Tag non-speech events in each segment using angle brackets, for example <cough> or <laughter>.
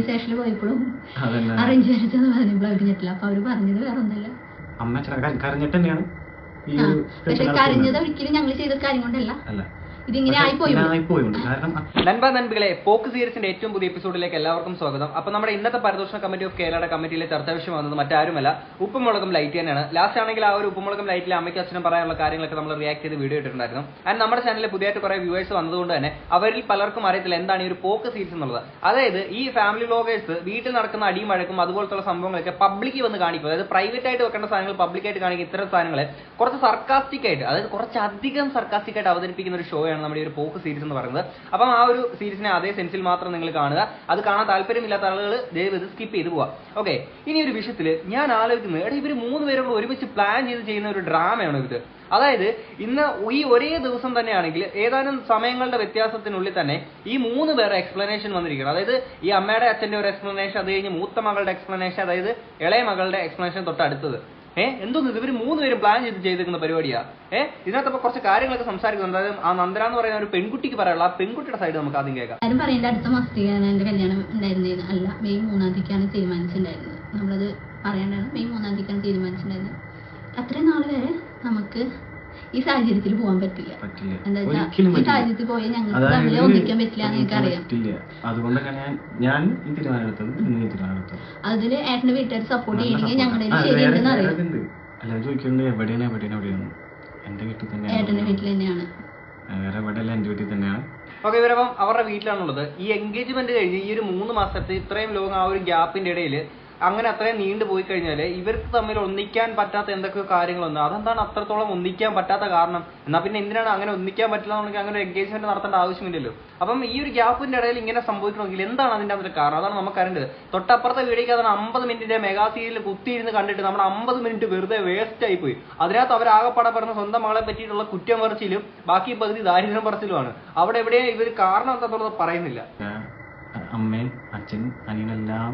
Police പോയപ്പോഴും അതന്നെ. Arrange marriage പറഞ്ഞപ്പോൾ അവർക്ക് ഞെട്ടില്ല. അപ്പൊ അവർ പറഞ്ഞത് വേറെ ഒന്നല്ല അമ്മ കരഞ്ഞിട്ട് തന്നെയാണ് പക്ഷെ കരഞ്ഞത് ഒരിക്കലും ഞങ്ങൾ ചെയ്ത കാര്യം കൊണ്ടല്ല. നൻപ നൻപികളെ പോക്ക് സീരീസിന്റെ ഏറ്റവും പുതിയ എപ്പിസോഡിലേക്ക് എല്ലാവർക്കും സ്വാഗതം. അപ്പൊ നമ്മുടെ ഇന്നത്തെ പരിദോഷണ കമ്മിറ്റി ഓഫ് കേരളയുടെ കമ്മിറ്റിയിലെ ചർച്ചാ വിഷയം വന്നത് മറ്റാരുമല്ല ഉപ്പുമുളകും ലൈറ്റ് തന്നെയാണ്. ലാസ്റ്റ് ആണെങ്കിൽ ആ ഒരു ഉപ്പുമുളകും ലൈറ്റിലെ അമ്മയ്ക്ക് അച്ഛനും പറയാനുള്ള കാര്യങ്ങളൊക്കെ നമ്മൾ റിയാക്ട് ചെയ്ത് വീഡിയോ ഇട്ടിട്ടുണ്ടായിരുന്നു. ആൻഡ് നമ്മുടെ ചാനലിൽ പുതിയതായിട്ട് കുറെ വ്യൂവേഴ്സ് വന്നതുകൊണ്ട് തന്നെ അവരിൽ പലർക്കും അറിയത്തില്ല എന്താണ് ഈ ഒരു പോക്ക് സീരീസ് എന്നുള്ളത്. അതായത് ഈ ഫാമിലി വ്ലോഗേഴ്സ് വീട്ടിൽ നടക്കുന്ന അടിയും വഴക്കും അതുപോലത്തുള്ള സംഭവങ്ങളൊക്കെ പബ്ലിക്ക് വന്ന് കാണിക്കും. അതായത് പ്രൈവറ്റ് ആയിട്ട് വെക്കേണ്ട സാധനങ്ങൾ പബ്ലിക്കായിട്ട് കാണിക്കുന്ന ഇത്തരം സാധനങ്ങളെ കുറച്ച് സർക്കാസ്റ്റിക് ആയിട്ട് അതായത് കുറച്ചധികം സർക്കാസ്റ്റിക് ആയിട്ട് അവതരിപ്പിക്കുന്ന ഒരു ഷോ ആണ് നമ്മുടെ ഈ ഒരു പോക്ക് സീരീസ് എന്ന് പറയുന്നത്. അപ്പം ആ ഒരു സീരീസിനെ അതേ സെൻസിൽ മാത്രം നിങ്ങൾ കാണുക. അത് കാണാൻ താല്പര്യമില്ലാത്ത ആളുകൾ ദയവ് ഇത് സ്കിപ്പ് ചെയ്ത് പോവാം ഓക്കെ ഇനി ഒരു വിഷയത്തിൽ ഞാൻ ആലോചിക്കുന്നത് എടാ ഇവർ മൂന്ന് പേരും ഒരുമിച്ച് പ്ലാൻ ചെയ്ത് ചെയ്യുന്ന ഒരു ഡ്രാമയാണ് ഇത്? അതായത് ഇന്ന് ഈ ഒരേ ദിവസം തന്നെയാണെങ്കിൽ ഏതാനും സമയങ്ങളുടെ വ്യത്യാസത്തിനുള്ളിൽ തന്നെ ഈ മൂന്ന് പേരുടെ എക്സ്പ്ലനേഷൻ വന്നിരിക്കണം. അതായത് ഈ അമ്മയുടെ അച്ഛന്റെ ഒരു എക്സ്പ്ലനേഷൻ അത് കഴിഞ്ഞ് മൂത്ത മകളുടെ എക്സ്പ്ലനേഷൻ അതായത് ഇളയ മകളുടെ എക്സ്പ്ലനേഷൻ തൊട്ടടുത്തത്. ഏഹ് എന്തോന്ന്? ഇവർ മൂന്ന് പേരും പ്ലാൻ ചെയ്ത് ചെയ്തിരിക്കുന്ന പരിപാടിയാ. ഏഹ് ഇതിനകത്ത് കുറച്ച് കാര്യങ്ങളൊക്കെ സംസാരിക്കുന്നുണ്ട് അതായത് ആ നന്ദന എന്ന് പറയുന്ന ഒരു പെൺകുട്ടിക്ക് പറയാനുള്ള ആ പെൺകുട്ടിയുടെ സൈഡ് നമുക്ക് ആദ്യം കേൾക്കാം. ആരും പറയേണ്ട അടുത്ത മാസത്തേക്കാണ് എന്റെ കല്യാണം ഉണ്ടായിരുന്നത് അല്ല മെയ് മൂന്നാം തീയതിക്കാണ് തീരുമാനിച്ചിട്ടുണ്ടായിരുന്നത്. നമ്മളത് പറയേണ്ടത് മെയ് മൂന്നാം തീയതിക്കാണ് തീരുമാനിച്ചിട്ടുണ്ടായിരുന്നത്. അത്രയും നാൾ വരെ നമുക്ക് ഈ സാഹചര്യത്തിൽ പോകാൻ പറ്റില്ല. എന്താ ഈ സാഹചര്യത്തിൽ പോയി ഞങ്ങൾക്ക് തമ്മിൽ ഒന്നിക്കാൻ പറ്റില്ല എന്ന് എനിക്കറിയാം അതുകൊണ്ടൊക്കെ ഞാൻ ഈ ഏട്ടന്റെ വീട്ടുകാർ സപ്പോർട്ട് ചെയ്യണമെങ്കിൽ. ഞങ്ങളുടെ ശരിയുണ്ടെന്ന് അറിയാം. എല്ലാവരും എവിടെയാണ് എവിടെയാണ് എവിടെയാണ്? എന്റെ വീട്ടിൽ ഏട്ടന്റെ തന്നെയാണ് വീട്ടിൽ തന്നെയാണ്. വേറെ എവിടെയല്ല എന്റെ വീട്ടിൽ തന്നെയാണ്. ഓക്കെ ഇവരപ്പം അവരുടെ വീട്ടിലാണുള്ളത്. ഈ എൻഗേജ്മെന്റ് കഴിഞ്ഞ് ഈ ഒരു മൂന്ന് മാസത്തെ ഇത്രയും ലോങ് ആ ഒരു ഗ്യാപ്പിന്റെ ഇടയിൽ അങ്ങനെ അത്രയും നീണ്ടു പോയി കഴിഞ്ഞാൽ ഇവർക്ക് തമ്മിൽ ഒന്നിക്കാൻ പറ്റാത്ത എന്തൊക്കെ കാര്യങ്ങളുണ്ട്. അതെന്താണ് അത്രത്തോളം ഒന്നിക്കാൻ പറ്റാത്ത കാരണം? എന്നാൽ പിന്നെ എന്തിനാണ് അങ്ങനെ ഒന്നിക്കാൻ പറ്റില്ല അങ്ങനെ ഒരു എൻഗേജ്മെന്റ് നടത്തേണ്ട ആവശ്യമില്ലല്ലോ. അപ്പം ഈ ഒരു ഗ്യാപ്പിന്റെ ഇടയിൽ ഇങ്ങനെ സംഭവിക്കണമെങ്കിൽ എന്താണ് അതിന്റെ അതിന്റെ കാരണം? അതാണ് നമുക്ക് അറിയേണ്ടത്. തൊട്ടപ്പുറത്തെ വീടേക്ക് അതാണ് അമ്പത് മിനിറ്റിന്റെ മെഗാ സീരിയൽ കുത്തിയിരുന്ന് കണ്ടിട്ട് നമ്മുടെ അമ്പത് മിനിറ്റ് വെറുതെ വേസ്റ്റ് ആയി പോയി. അതിനകത്ത് അവർ ആകെപ്പാടെ പറഞ്ഞ സ്വന്തം മകളെ പറ്റിയിട്ടുള്ള കുറ്റം പറച്ചിലും ബാക്കി പകുതി ദാരിദ്ര്യം പറച്ചിലുമാണ്. അവിടെ എവിടെയും ഇവർ കാരണം എന്താണെന്നുള്ളത് പറയുന്നില്ല. അമ്മയും അച്ഛനും അനിയനെല്ലാം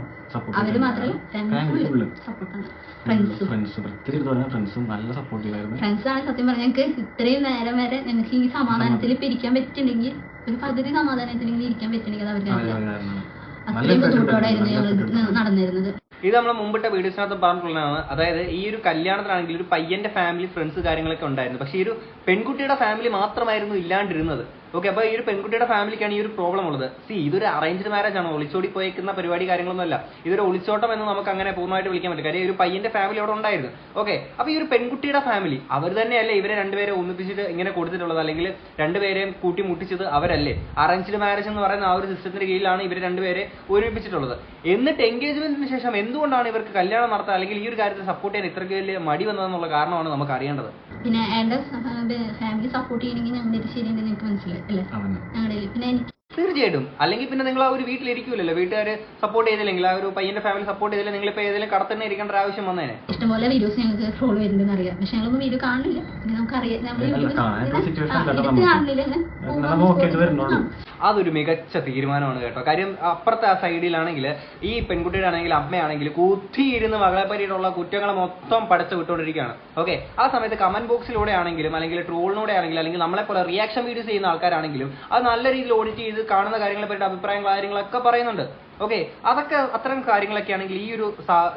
ഫ്രണ്ട്സും നല്ല സപ്പോർട്ടീവ് ആയിരുന്നു ഫ്രണ്ട്സ് ആണ് സത്യം പറഞ്ഞാൽ ഞങ്ങൾക്ക് ഇത്രയും നേരം വരെ ഞങ്ങൾക്ക് ഈ സമാധാനത്തിൽ ഇപ്പൊ ഇരിക്കാൻ പറ്റുന്നുണ്ടെങ്കിൽ ഒരു പകുതി സമാധാനത്തിൽ ഇരിക്കാൻ പറ്റുന്നുണ്ടെങ്കിൽ അത്രയും ബുദ്ധിമുട്ടോടായിരുന്നു ഞങ്ങൾ. നടന്നിരുന്നത്. ഇത് നമ്മൾ മുമ്പിട്ട വീഡിയോസിനകത്ത് പറഞ്ഞിട്ടുള്ളതാണ്. അതായത് ഈ ഒരു കല്യാണത്തിലാണെങ്കിൽ ഒരു പയ്യന്റെ ഫാമിലി ഫ്രണ്ട്സ് കാര്യങ്ങളൊക്കെ ഉണ്ടായിരുന്നു. പക്ഷേ ഈ ഒരു പെൺകുട്ടിയുടെ ഫാമിലി മാത്രമായിരുന്നു ഇല്ലാണ്ടിരുന്നത്. ഓക്കെ അപ്പൊ ഈ ഒരു പെൺകുട്ടിയുടെ ഫാമിലിക്കാണ് ഈ ഒരു പ്രോബ്ലം ഉള്ളത്. സി ഇതൊരു അറേഞ്ച്ഡ് മാരേജ് ആണ്? ഒളിച്ചോടി പോയേക്കുന്ന പരിപാടി കാര്യങ്ങളൊന്നും അല്ല. ഇതൊരു ഒളിച്ചോട്ടം എന്ന് നമുക്ക് അങ്ങനെ പൂർണമായിട്ട് വിളിക്കാൻ പറ്റും കാര്യം ഒരു പയ്യന്റെ ഫാമിലി അവിടെ ഉണ്ടായിരുന്നു. ഓക്കെ അപ്പൊ ഈ ഒരു പെൺകുട്ടിയുടെ ഫാമിലി അവർ തന്നെയല്ലേ ഇവരെ രണ്ടുപേരെ ഒന്നിപ്പിച്ചിട്ട് ഇങ്ങനെ കൊടുത്തിട്ടുള്ളത്? അല്ലെങ്കിൽ രണ്ടുപേരെയും കൂട്ടി മുട്ടിച്ചത് അവരല്ലേ? അറേഞ്ച്ഡ് മാരേജ് എന്ന് പറയുന്ന ആ ഒരു സിസ്റ്റത്തിന്റെ കീഴിലാണ് ഇവർ രണ്ടുപേരെ ഒരുമിപ്പിച്ചിട്ടുള്ളത്. എന്നിട്ട് എൻഗേജ്മെന്റിന് ശേഷം എന്തുകൊണ്ടാണ് ഇവർക്ക് കല്യാണം നടത്താൻ അല്ലെങ്കിൽ ഈ ഒരു കാര്യത്തിൽ സപ്പോർട്ട് ചെയ്യാൻ ഇത്രയ്ക്ക് വലിയ മടി വന്നതെന്നുള്ള കാരണമാണ് നമുക്ക് അറിയേണ്ടത്? പിന്നെ ഫാമിലി സപ്പോർട്ട് ചെയ്യണമെങ്കിൽ ഞാൻ ഇത് ശരിയുണ്ടെന്ന് എനിക്ക് മനസ്സിലായി. അല്ലേ? അങ്ങനെ ഞങ്ങളുടെ പിന്നെ എനിക്ക് തീർച്ചയായിട്ടും. അല്ലെങ്കിൽ പിന്നെ നിങ്ങൾ ആ ഒരു വീട്ടിലിരിക്കൂലല്ലോ. വീട്ടുകാർ സപ്പോർട്ട് ചെയ്തില്ലെങ്കിൽ ആ ഒരു പയ്യന്റെ ഫാമിലി സപ്പോർട്ട് ചെയ്തില്ല നിങ്ങൾ ഇപ്പൊ ഏതെങ്കിലും കടത്തന്നെ ഇരിക്കേണ്ട ഒരു ആവശ്യം വന്നേനെ. ഇഷ്ടംപോലെ വീഡിയോസ് ഞങ്ങൾക്ക് ട്രോൾ വരുന്നുണ്ടെന്ന് അറിയാം. പക്ഷെ ഞങ്ങളൊന്നും വീഡിയോ കാണില്ല. നമുക്ക്. കാണില്ല. നമ്മൾ നോക്കിയിട്ട് വരുന്നുള്ളൂ. അതൊരു മികച്ച തീരുമാനമാണ് കേട്ടോ. കാര്യം അപ്പുറത്തെ ആ സൈഡിലാണെങ്കിൽ ഈ പെൺകുട്ടിയുടെ ആണെങ്കിൽ അമ്മയാണെങ്കിൽ കുത്തിയിരുന്ന് മകളെ പറ്റിയിട്ടുള്ള കുറ്റങ്ങൾ മൊത്തം പടച്ചു വിട്ടുകൊണ്ടിരിക്കുകയാണ്. ഓക്കെ ആ സമയത്ത് കമന്റ് ബോക്സിലൂടെ ആണെങ്കിലും അല്ലെങ്കിൽ ട്രോളിലൂടെ ആണെങ്കിലും അല്ലെങ്കിൽ നമ്മളെ പോലെ റിയാക്ഷൻ വീഡിയോസ് ചെയ്യുന്ന ആൾക്കാരാണെങ്കിലും അത് നല്ല രീതിയിൽ ഓഡിറ്റ് ചെയ്ത് കാണുന്ന കാര്യങ്ങളെ പറ്റി അഭിപ്രായങ്ങൾ കാര്യങ്ങളൊക്കെ പറയുന്നുണ്ട്. ഓക്കെ അതൊക്കെ അത്തരം കാര്യങ്ങളൊക്കെ ആണെങ്കിൽ ഈ ഒരു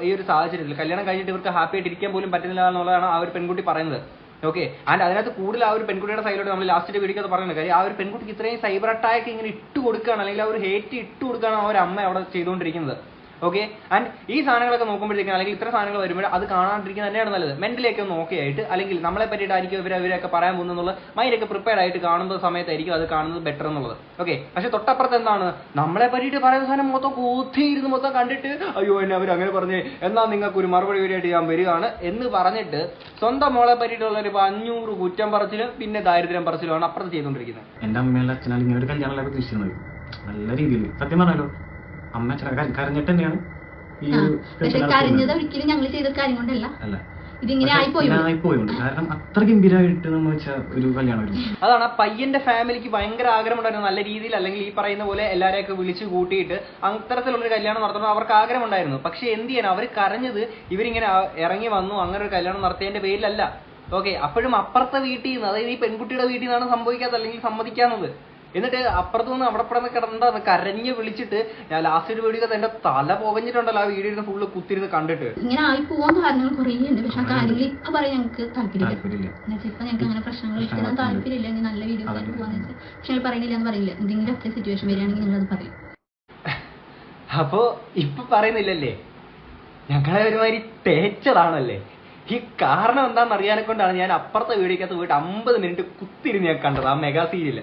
ഈ ഒരു സാഹചര്യത്തിൽ കല്യാണം കഴിഞ്ഞിട്ട് ഇവർക്ക് ഹാപ്പി ആയിട്ട് ഇരിക്കാൻ പോലും പറ്റുന്നില്ല എന്നുള്ളതാണ് ആ ഒരു പെൺകുട്ടി പറയുന്നത്. ഓക്കെ ആൻഡ് അതിനകത്ത് കൂടുതൽ ആ ഒരു പെൺകുട്ടിയുടെ സൈഡിലോട്ട് നമ്മൾ ലാസ്റ്റ് വീഡിയോ അത് പറയുന്നത് കാര്യം ആ ഒരു പെൺകുട്ടിക്ക് ഇത്രയും സൈബർ അറ്റാക്ക് ഇങ്ങനെ ഇട്ട് കൊടുക്കുകയാണ് അല്ലെങ്കിൽ ആ ഒരു ഹേറ്റ് ഇട്ട് കൊടുക്കുകയാണ് ആ ഒരു അമ്മ അവിടെ ചെയ്തുകൊണ്ടിരിക്കുന്നത്. ഓക്കെ ആൻഡ് ഈ സാധനങ്ങളൊക്കെ നോക്കുമ്പോഴത്തേക്കും അല്ലെങ്കിൽ ഇത്ര സാധനങ്ങൾ വരുമ്പോൾ അത് കാണാണ്ടിരിക്കുന്നത് തന്നെയാണ് നല്ലത്. മെന്റലിയൊക്കെ ഒന്ന് ഓക്കെ ആയിട്ട് അല്ലെങ്കിൽ നമ്മളെ പറ്റിയിട്ടായിരിക്കും ഇവർ ഇവരൊക്കെ പറയാൻ പോകുന്നുള്ള മൈൻഡൊക്കെ പ്രിപ്പയർ ആയിട്ട് കാണുന്ന സമയത്തായിരിക്കും അത് കാണുന്നത് ബെറ്റർ എന്നുള്ളത്. ഓക്കെ പക്ഷെ തൊട്ടപ്പുറത്ത് എന്താണ്? നമ്മളെ പറ്റിയിട്ട് പറയുന്ന സാധനം മൊത്തം കൂത്തിയിരുന്ന് മൊത്തം കണ്ടിട്ട് അയ്യോ എന്നെ അവർ അങ്ങനെ പറഞ്ഞേ. എന്നാൽ നിങ്ങൾക്ക് ഒരു മറുപടി വരെയായിട്ട് ഞാൻ വരികയാണ്. എന്ന് പറഞ്ഞിട്ട് സ്വന്തം മോളെ പറ്റിയിട്ടുള്ള ഒരു അഞ്ഞൂറ് കുറ്റം പറച്ചിലും പിന്നെ ദാരിദ്ര്യം പറച്ചിലുമാണ് അപ്പുറത്ത് ചെയ്തുകൊണ്ടിരിക്കുന്നത്. എന്റെ അമ്മയുടെ അച്ഛനാണ് നല്ല രീതിയിൽ. സത്യം പറഞ്ഞാലോ? അമ്മ കരഞ്ഞിട്ട് തന്നെയാണ് ഈ ആ ഒരു പക്ഷെ കരഞ്ഞത് ഒരിക്കലും ഞങ്ങൾ ചെയ്ത കാര്യം കൊണ്ടല്ല. അല്ല. ഇതിങ്ങനെ പക്ഷെ ആയിപ്പോയി. ഇങ്ങനെ ആയിപ്പോയുണ്ട് കാരണം അത്ര ഗംഭീരമായിട്ട് നമ്മൾ വെച്ച ഒരു അതാണ് ആ പയ്യന്റെ ഫാമിലിക്ക് ഭയങ്കര ആഗ്രഹമുണ്ടായിരുന്നു. നല്ല രീതിയിൽ അല്ലെങ്കിൽ ഈ പറയുന്ന പോലെ എല്ലാരെയൊക്കെ വിളിച്ചു കൂട്ടിയിട്ട് അത്തരത്തിലുള്ളൊരു കല്യാണം നടത്തണം അവർക്ക് ആഗ്രഹം ഉണ്ടായിരുന്നു പക്ഷെ എന്ത് ചെയ്യാൻ അവർ കരഞ്ഞത് ഇവരിങ്ങനെ ഇറങ്ങി വന്നു. അങ്ങനെ ഒരു കല്യാണം നടത്തിയതിന്റെ പേരിലല്ല. ഓക്കെ അപ്പോഴും അപ്പുറത്തെ വീട്ടിൽ നിന്ന് അതായത് ഈ പെൺകുട്ടിയുടെ വീട്ടിൽ നിന്നാണ് സംഭവിക്കാത്തത് അല്ലെങ്കിൽ സമ്മതിക്കാത്തത്. എന്നിട്ട് അപ്പുറത്ത് നിന്ന് അവിടെ പെടുന്ന കിടന്ന കരഞ്ഞ് വിളിച്ചിട്ട് ഞാൻ ലാസ്റ്റ് ഒരു വീഡിയോ എന്റെ തല പോകഞ്ഞിട്ടുണ്ടല്ലോ ആ വീഡിയോ ഫുള്ള് കുത്തിരുന്ന് കണ്ടിട്ട്. ഇങ്ങനെ ആയി പോകാൻ കാരണങ്ങൾ കുറേ ഉണ്ട്. പക്ഷെ ആ കാര്യങ്ങൾ ഇപ്പൊ പറയാൻ ഞങ്ങൾക്ക് താല്പര്യമില്ല. എന്നുവെച്ചാൽ ഇപ്പൊ ഞങ്ങൾക്ക് അങ്ങനെ പ്രശ്നങ്ങൾ ഇഷ്ടം താല്പര്യമില്ല ഇനി നല്ല വീഡിയോസ് ആയിട്ട് പോകാന്ന് വെച്ചാൽ പക്ഷെ പറയുന്നില്ല പറയണില്ല എന്ന് പറയില്ല. എന്തെങ്കിലും അത്ര സിറ്റുവേഷൻ വരികയാണെങ്കിൽ നിങ്ങൾ അത് പറയും. അപ്പോ ഇപ്പൊ പറയുന്നില്ലല്ലേ? ഞങ്ങളെ ഒരുമാതിരി തേച്ചതാണല്ലേ? ഈ കാരണം എന്താണെന്ന് അറിയാനെ കൊണ്ടാണ് ഞാൻ അപ്പുറത്തെ വീടിക്കകത്ത് പോയിട്ട് അമ്പത് മിനിറ്റ് കുത്തിരുന്ന് ഞാൻ കണ്ടത് ആ മെഗാ സീരിയൽ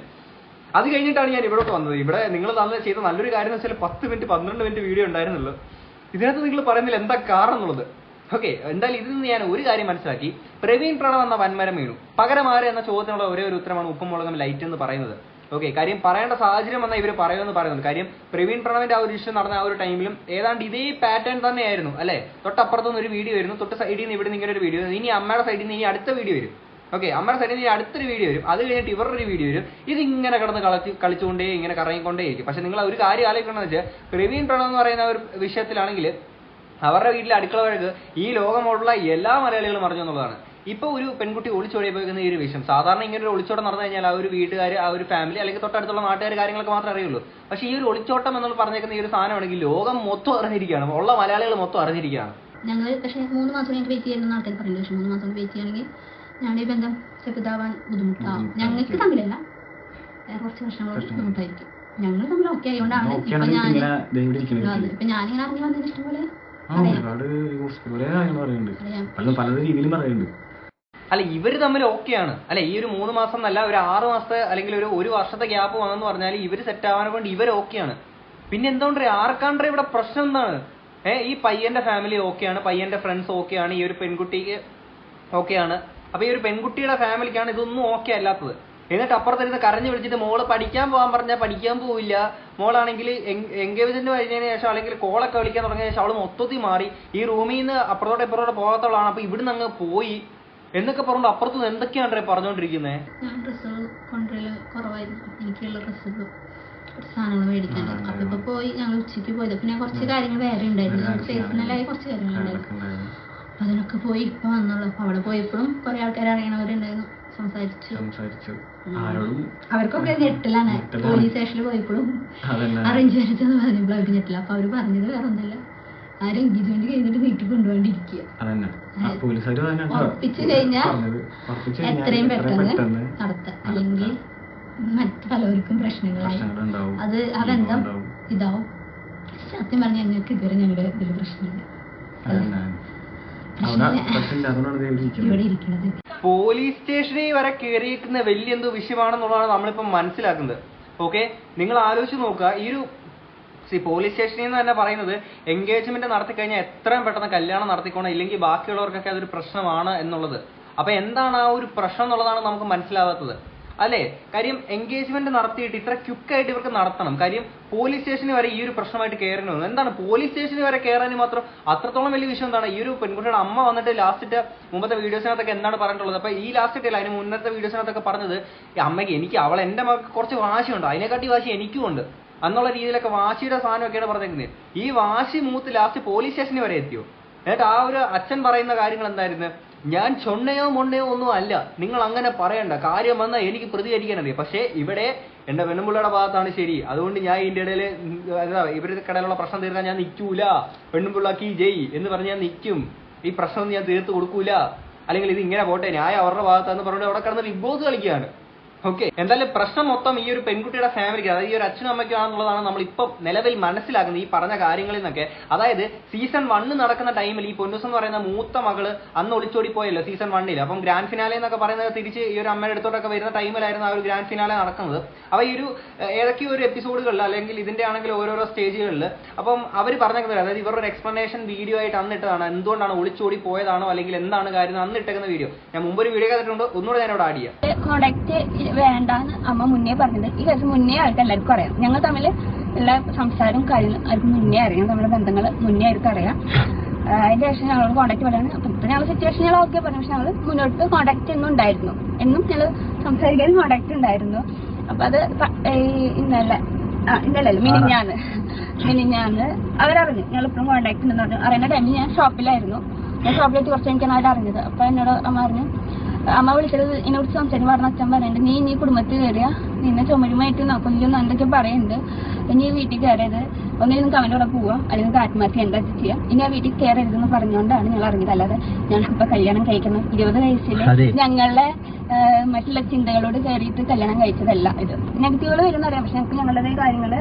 അത് കഴിഞ്ഞിട്ടാണ് ഞാൻ ഇവിടോട്ട് വന്നത്. ഇവിടെ നിങ്ങൾ തന്നെ ചെയ്ത നല്ലൊരു കാര്യം എന്ന് വെച്ചാൽ പത്ത് മിനിറ്റ് പന്ത്രണ്ട് മിനിറ്റ് വീഡിയോ ഉണ്ടായിരുന്നല്ലോ ഇതിനകത്ത് നിങ്ങൾ പറയുന്നില്ല എന്താ കാരണം എന്നുള്ളത്. ഓക്കെ എന്തായാലും ഇതിൽ നിന്ന് ഞാൻ ഒരു കാര്യം മനസ്സിലാക്കി. പ്രവീൺ പ്രണവ് എന്ന വൻമരം വീണു. പകരം ആര് എന്ന ചോദ്യത്തിനുള്ള ഒരേ ഒരു ഉത്തരമാണ് ഉപ്പുമുളകം ലൈറ്റ് എന്ന് പറയുന്നത്. ഓക്കെ കാര്യം പറയേണ്ട സാഹചര്യം വന്നാൽ ഇവർ പറയുമെന്ന് പറയുന്നുണ്ട്. കാര്യം പ്രവീൺ പ്രണവിന്റെ ആ ഒരു ഇഷ്യൂ നടന്ന ആ ഒരു ടൈമിലും ഏതാണ്ട് ഇതേ പാറ്റേൺ തന്നെയായിരുന്നു അല്ലെ? തൊട്ടപ്പുറത്തുനിന്ന് ഒരു വീഡിയോ വരുന്നു തൊട്ട് സൈഡിൽ നിന്ന് ഇവിടെ നിന്ന് ഇങ്ങനെ ഒരു വീഡിയോ ഇനി അമ്മയുടെ സൈഡിൽ നിന്ന് ഇനി അടുത്ത വീഡിയോ വരും. ഓക്കെ അമ്മയുടെ നിന്ന് അടുത്തൊരു വീഡിയോ വരും. അത് കഴിഞ്ഞിട്ട് ഇവരുടെ ഒരു വീഡിയോ വരും. ഇത് ഇങ്ങനെ കിടന്ന് കളിച്ച് കളിച്ചുകൊണ്ടേ ഇങ്ങനെ കറങ്ങിക്കൊണ്ടേ ഇരിക്കും പക്ഷെ നിങ്ങൾ ഒരു കാര്യം ആലോചിക്കണമെന്ന് വെച്ചാൽ പ്രവീൺ പ്രണവ് എന്ന് പറയുന്ന ഒരു വിഷയത്തിലാണെങ്കിൽ അവരുടെ വീട്ടിലെ അടുക്കള വഴക്ക് ഈ ലോകമുള്ള എല്ലാ മലയാളികളും അറിഞ്ഞു എന്നുള്ളതാണ്. ഇപ്പൊ ഒരു പെൺകുട്ടി ഒളിച്ചോടി പോയിരിക്കുന്ന ഈ ഒരു വിഷയം സാധാരണ ഇങ്ങനെ ഒരു ഒളിച്ചോട്ടം നടന്നു കഴിഞ്ഞാൽ ആ ഒരു വീട്ടുകാർ ആ ഒരു ഫാമിലി അല്ലെങ്കിൽ തൊട്ടടുത്തുള്ള നാട്ടുകാർ കാര്യങ്ങളൊക്കെ മാത്രമേ അറിയുള്ളൂ. പക്ഷേ ഈ ഒരു ഒളിച്ചോട്ടം എന്നുള്ള പറഞ്ഞേക്കുന്ന ഈ ഒരു സാധനമാണെങ്കിൽ ലോകം മൊത്തം അറിഞ്ഞിരിക്കുകയാണ്. ഉള്ള മലയാളികൾ മൊത്തം അറിഞ്ഞിരിക്കുകയാണ്. ഞങ്ങൾ പക്ഷേ മൂന്ന് മാസം ഞങ്ങൾക്ക് വെയിറ്റ് ചെയ്യുന്ന ആൾക്കാർ പറയുന്നത് പക്ഷെ മൂന്ന് മാസം വെയിറ്റ് ചെയ്യുകയാണെങ്കിൽ ഞങ്ങളുടെ ഈ ബന്ധം ചെറുതാവാൻ ബുദ്ധിമുട്ടാവും ഞങ്ങൾക്ക് തമ്മിലല്ല. കുറച്ച് വർഷങ്ങളോട് ബുദ്ധിമുട്ടായിരിക്കും. ഞങ്ങൾ തമ്മിൽ ഓക്കെ ആയതുകൊണ്ടാണ് ഇപ്പൊ ഞാൻ ഇപ്പൊ ഞാനിങ്ങനെ അറിഞ്ഞു വന്നതിന് ഇഷ്ടംപോലെ പല രീതിയിലും പറയുന്നുണ്ട്. അല്ല ഇവർ തമ്മിൽ ഓക്കെയാണ് അല്ലെ ഈ ഒരു മൂന്ന് മാസം എന്നല്ല ഒരു ആറ് മാസത്തെ അല്ലെങ്കിൽ ഒരു ഒരു വർഷത്തെ ഗ്യാപ്പ് വന്നെന്ന് പറഞ്ഞാൽ ഇവർ സെറ്റ് ആവാനെ കൊണ്ട് ഇവർ ഓക്കെയാണ് പിന്നെ എന്തുകൊണ്ട് ആർക്കാണ്ട്രെ ഇവിടെ പ്രശ്നം എന്താണ്? ഏഹ് ഈ പയ്യന്റെ ഫാമിലി ഓക്കെയാണ് പയ്യന്റെ ഫ്രണ്ട്സ് ഓക്കെയാണ് ഈ ഒരു പെൺകുട്ടിക്ക് ഓക്കെയാണ് അപ്പൊ ഈ ഒരു പെൺകുട്ടിയുടെ ഫാമിലിക്കാണ് ഇതൊന്നും ഓക്കെ അല്ലാത്തത്. എന്നിട്ട് അപ്പുറത്തിരുന്ന് കരഞ്ഞു വിളിച്ചിട്ട് മോൾ പഠിക്കാൻ പോകാൻ പറഞ്ഞാൽ പഠിക്കാൻ പോവില്ല. മോളാണെങ്കിൽ എൻഗേജ്മെന്റ് കഴിഞ്ഞതിന് ശേഷം അല്ലെങ്കിൽ കോളൊക്കെ വിളിക്കാൻ തുടങ്ങിയ ശേഷം അവൾ മൊത്തത്തിൽ മാറി. ഈ റൂമിൽ നിന്ന് അപ്പുറത്തോടെ ഇപ്പുറത്തോടെ പോകാത്തവളാണ്. അപ്പൊ ഇവിടുന്ന് അങ്ങ് പോയി. എന്നൊക്കെ പറഞ്ഞു അപ്പുറത്തുനിന്ന് എന്തൊക്കെയാണ് പറഞ്ഞുകൊണ്ടിരിക്കുന്നത് ഞാൻ ഡ്രസ്സുകൾ കൊണ്ടുവരൽ കുറവായിരുന്നു. എനിക്കുള്ള ഡ്രസ്സുകൾ കുറച്ച് സാധനങ്ങൾ മേടിക്കാൻ. അപ്പൊ ഇപ്പൊ പോയി ഞങ്ങൾ ഉച്ചയ്ക്ക് പോയത്. പിന്നെ കുറച്ച് കാര്യങ്ങൾ വേറെ ഉണ്ടായിരുന്നു. പേഴ്സണലായി സീസണലായി കുറച്ച് കാര്യങ്ങളുണ്ടായിരുന്നു ഉണ്ടായിരുന്നു. അപ്പൊ അതിനൊക്കെ പോയി ഇപ്പൊ വന്നുള്ളൂ. അപ്പൊ അവിടെ പോയപ്പോഴും കൊറേ ആൾക്കാർ അറിയണവരുണ്ടായിരുന്നു. സംസാരിച്ചു. സംസാരിച്ചു. അവർക്കൊക്കെ ഞെട്ടലാണ്. പോലീസ് സ്റ്റേഷനിൽ പോയപ്പോഴും അറേഞ്ച് മാരേജ് പറഞ്ഞപ്പോൾ അവർക്ക് ഞെട്ടില്ല അപ്പൊ അവർ പറഞ്ഞത് വേറെ ഒന്നല്ല ആരും എൻഗേജ്മെന്റ് കഴിഞ്ഞിട്ട് വീട്ടിൽ കൊണ്ടുപോകാണ്ടിരിക്കുക ഉറപ്പിച്ചു കഴിഞ്ഞാൽ എത്രയും പെട്ടെന്ന് നടത്താം. അല്ലെങ്കിൽ മറ്റു പലവർക്കും പ്രശ്നങ്ങളായി അത് ആ ബന്ധം ഇതാവും. സത്യം പറഞ്ഞ ഞങ്ങൾക്ക് ഇതുവരെ ഞങ്ങളുടെ ഇതിൽ പ്രശ്നമില്ല. പോലീസ് സ്റ്റേഷനിൽ വരെ കയറിയിരിക്കുന്ന വലിയ എന്തോ വിഷയമാണെന്നുള്ളതാണ് നമ്മളിപ്പോ മനസ്സിലാക്കുന്നത്. ഓക്കെ? നിങ്ങൾ ആലോചിച്ച് നോക്കുക ഈ ഒരു സി പോലീസ് സ്റ്റേഷനിൽ നിന്ന് തന്നെ പറയുന്നത് എൻഗേജ്മെന്റ് നടത്തി കഴിഞ്ഞാൽ എത്രയും പെട്ടെന്ന് കല്യാണം നടത്തിക്കോണം ഇല്ലെങ്കിൽ ബാക്കിയുള്ളവർക്കൊക്കെ അതൊരു പ്രശ്നമാണ് എന്നുള്ളത്. അപ്പൊ എന്താണ് ആ ഒരു പ്രശ്നം എന്നുള്ളതാണ് നമുക്ക് മനസ്സിലാവാത്തത്. അല്ലേ? കാര്യം എൻഗേജ്മെന്റ് നടത്തിയിട്ട് ഇത്ര ക്യുക്കായിട്ട് ഇവർക്ക് നടത്തണം. കാര്യം പോലീസ് സ്റ്റേഷനിൽ വരെ ഈ ഒരു പ്രശ്നമായിട്ട് കയറണമെന്ന് എന്താണ്? പോലീസ് സ്റ്റേഷനിൽ വരെ കയറാൻ മാത്രം അത്രത്തോളം വലിയ വിഷയം എന്താണ്? ഈ ഒരു പെൺകുട്ടിയുടെ അമ്മ വന്നിട്ട് ലാസ്റ്റ് മുമ്പത്തെ വീഡിയോസിനകത്തൊക്കെ എന്താണ് പറഞ്ഞിട്ടുള്ളത്? അപ്പൊ ഈ ലാസ്റ്റ് അല്ല അതിന് മുന്നത്തെ വീഡിയോസിനകത്തൊക്കെ പറഞ്ഞത്? ഈ അമ്മയ്ക്ക് എനിക്ക് അവൾ എന്റെ മകൾക്ക് കുറച്ച് വാശിയുണ്ട്. അതിനെക്കാട്ടി വാശി എനിക്കും ഉണ്ട്. എന്നുള്ള രീതിയിലൊക്കെ വാശിയുടെ സാധനമൊക്കെയാണ് പറഞ്ഞിരിക്കുന്നത്. ഈ വാശി മൂത്ത് ലാസ്റ്റ് പോലീസ് സ്റ്റേഷനിൽ വരെ എത്തിയോ? എന്നിട്ട് ആ ഒരു അച്ഛൻ പറയുന്ന കാര്യങ്ങൾ എന്തായിരുന്നു? ഞാൻ ചൊണ്ണയോ മൊണ്ണയോ ഒന്നും അല്ല. നിങ്ങൾ അങ്ങനെ പറയണ്ട. കാര്യം വന്നാൽ എനിക്ക് പ്രതികരിക്കാൻ അറിയാം. പക്ഷേ ഇവിടെ എന്റെ പെണ്ണുമ്പിള്ളയുടെ ഭാഗത്താണ് ശരി. അതുകൊണ്ട് ഞാൻ ഇതിന്റെ ഇടയിൽ ഇവരുടെ കടയിലുള്ള പ്രശ്നം തീർക്കാൻ ഞാൻ നിൽക്കൂല. പെണ്ണുമ്പിള്ളക്ക് ജയ് എന്ന് പറഞ്ഞ് ഞാൻ നിൽക്കും. ഈ പ്രശ്നം ഞാൻ തീർത്ത് കൊടുക്കൂല. അല്ലെങ്കിൽ ഇത് ഇങ്ങനെ പോട്ടെ. ന്യായം അവരുടെ ഭാഗത്താന്ന് പറഞ്ഞിട്ട് അവിടെ കിടന്ന് ബിഗ് ബോസ് കളിക്കുകയാണ്. ഓക്കെ എന്തായാലും പ്രശ്നം മൊത്തം ഈ ഒരു പെൺകുട്ടിയുടെ ഫാമിലിക്ക് അതായത് ഈ ഒരു അച്ഛനും അമ്മയ്ക്കും ആണെന്നുള്ളതാണ് നമ്മൾ ഇപ്പം നിലവിൽ മനസ്സിലാക്കുന്നത് ഈ പറഞ്ഞ കാര്യങ്ങളിൽ നിന്നൊക്കെ. അതായത് സീസൺ വണ്ണ് നടക്കുന്ന ടൈമിൽ ഈ പൊന്നുസ് എന്ന് പറയുന്ന മൂത്ത മകൾ അന്ന് ഒളിച്ചോടി പോയല്ലോ സീസൺ വണ്ണിൽ അപ്പം ഗ്രാൻഡ് ഫിനാലെ എന്നൊക്കെ പറയുന്നത് തിരിച്ച് ഈ ഒരു അമ്മയുടെ അടുത്തോട്ടൊക്കെ വരുന്ന ടൈമിലായിരുന്നു ആ ഒരു ഗ്രാൻഡ് ഫിനാലെ നടക്കുന്നത്. അപ്പൊ ഈ ഒരു ഏതൊക്കെ ഒരു എപ്പിസോഡുകളിൽ അല്ലെങ്കിൽ ഇതിന്റെ ആണെങ്കിൽ ഓരോരോ സ്റ്റേജുകളിൽ അപ്പം അവർ പറഞ്ഞേക്കുന്നത് അതായത് ഇവരുടെ ഒരു എക്സ്പ്ലനേഷൻ വീഡിയോ ആയിട്ട് അന്നിട്ടതാണ് എന്തുകൊണ്ടാണ് ഒളിച്ചോടി പോയതാണോ അല്ലെങ്കിൽ എന്താണ് കാര്യം അന്നിട്ടേക്കുന്ന വീഡിയോ ഞാൻ മുമ്പ് ഒരു വീഡിയോ കണ്ടിട്ടുണ്ട്. ഒന്നുകൂടെ ഞാൻ ആഡ് ചെയ്യാം. വേണ്ടാന്ന് അമ്മ മുന്നേ പറഞ്ഞത് ഈ കേസ് മുന്നേ ആയിട്ട് എല്ലാവർക്കും അറിയാം. ഞങ്ങൾ തമ്മിൽ എല്ലാ സംസാരവും കാര്യങ്ങളും അവർക്ക് മുന്നേ അറിയാം. നമ്മുടെ ബന്ധങ്ങൾ മുന്നേ അവർക്ക് അറിയാം. ആ, അതിന്റെ ശേഷം ഞങ്ങളോട് കോൺടാക്ട് പറയാണ്. അപ്പൊ ഇപ്പൊ ഞങ്ങൾ സിറ്റുവേഷൻ ഞങ്ങൾ ഓക്കെ പറഞ്ഞു. പക്ഷെ ഞങ്ങൾ മുന്നോട്ട് കോൺടാക്ട് എന്നും ഉണ്ടായിരുന്നു. എന്നും ഞങ്ങൾ സംസാരിക്കാനും കോൺടാക്ട് ഉണ്ടായിരുന്നു. അപ്പൊ അത് ഇന്നല്ല. ഇന്നലെ മിനിഞ്ഞാന്ന്. മിനിഞ്ഞാന്ന് അവരറിഞ്ഞു. ഞങ്ങൾ ഇപ്പോഴും കോൺടാക്ട് ഉണ്ടെന്ന് പറഞ്ഞു. അറിയുന്ന ടൈമിൽ ഞാൻ ഷോപ്പിലായിരുന്നു ഞാൻ ഷോപ്പിലെത്തി കുറച്ച് എനിക്കാണ് അവർ അറിഞ്ഞത് അപ്പൊ എന്നോട് അമ്മ പറഞ്ഞു അമ്മ വിളിച്ചത് എന്നോട് സംസാരിക്കും പറഞ്ഞ അച്ഛൻ പറയുന്നുണ്ട് നീ ഇനി കുടുംബത്തിൽ കയറിയ നിന്നെ ചുമരുമായിട്ട് കൊല്ലുന്നു എന്തൊക്കെ പറയുന്നുണ്ട്. ഇനി വീട്ടിൽ നിങ്ങൾക്ക് അവന്റെ കൂടെ പോവാം. അല്ലെങ്കിൽ ആത്മഹത്യ. എന്താ ചെയ്യാം? ഇനി ആ വീട്ടിൽ കയറരുതെന്ന് പറഞ്ഞുകൊണ്ടാണ് ഞങ്ങൾ ഇറങ്ങിയത് അല്ലാതെ ഞങ്ങൾക്കിപ്പോ കല്യാണം കഴിക്കുന്നത് ഇരുപത് വയസ്സിൽ ഞങ്ങളുടെ മറ്റുള്ള ചിന്തകളോട് കയറിയിട്ട് കല്യാണം കഴിച്ചതല്ല ഇത്. നെഗറ്റീവുകൾ വരുന്ന അറിയാം പക്ഷെ ഞങ്ങൾക്ക് ഞങ്ങളുടെ കാര്യങ്ങൾ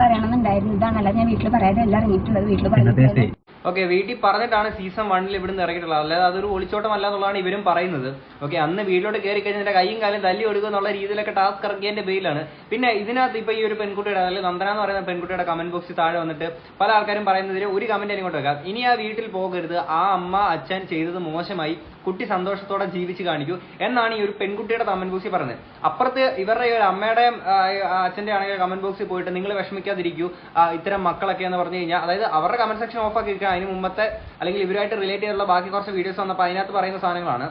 പറയണമെന്നുണ്ടായിരുന്നു. ഇതാണ് അല്ലാതെ ഞാൻ വീട്ടിൽ പറയാതെ എല്ലാം ഇറങ്ങിയിട്ടുള്ളത്. വീട്ടിൽ പറയുന്നത് ഓക്കെ വീട്ടിൽ പറഞ്ഞിട്ടാണ് സീസൺ വണ്ണിൽ ഇവിടുന്ന് ഇറങ്ങിയിട്ടുള്ളത്. അല്ലാതെ അതൊരു ഒളിച്ചോട്ടം അല്ല എന്നുള്ളതാണ് ഇവരും പറയുന്നത്. ഓക്കെ അന്ന് വീട്ടിലോട്ട് കയറി കഴിഞ്ഞാൽ എന്റെ കൈയും കാലും തല്ലി കൊടുക്കുക എന്നുള്ള രീതിയിലൊക്കെ ടാസ്ക് ഇറക്കിയതിന്റെ പേരിലാണ്. പിന്നെ ഇതിനകത്ത് ഇപ്പൊ ഈ ഒരു പെൺകുട്ടിയുടെ അല്ലെങ്കിൽ നന്ദന എന്ന് പറയുന്ന പെൺകുട്ടിയുടെ കമന്റ് ബോക്സിൽ താഴെ വന്നിട്ട് പല ആൾക്കാരും പറയുന്നതിന് ഒരു കമന്റ് ഇങ്ങോട്ട് വെക്കാം. ഇനി ആ വീട്ടിൽ പോകരുത്. ആ അമ്മ അച്ഛൻ ചെയ്തത് മോശമായി. കുട്ടി സന്തോഷത്തോടെ ജീവിച്ച് കാണിക്കൂ. എന്നാണ് ഈ ഒരു പെൺകുട്ടിയുടെ കമന്റ് ബോക്സിൽ പറഞ്ഞത് അപ്പുറത്ത് ഇവരുടെ അമ്മയുടെ അച്ഛന്റെ ആണെങ്കിൽ കമന്റ് ബോക്സിൽ പോയിട്ട് നിങ്ങൾ വിഷമിക്കാതിരിക്കൂ. ഇത്തരം മക്കളൊക്കെ എന്ന് പറഞ്ഞു കഴിഞ്ഞാൽ അതായത് അവരുടെ കമന്റ് സെക്ഷൻ ഓഫ് ആക്കി വെക്കുക അതിന് മുമ്പത്തെ അല്ലെങ്കിൽ ഇവരുമായിട്ട് റിലേറ്റ് ചെയ്തുള്ള ബാക്കി കുറച്ച് വീഡിയോസ് വന്നപ്പോൾ അതിനകത്ത് പറയുന്ന സാധനങ്ങളാണ്.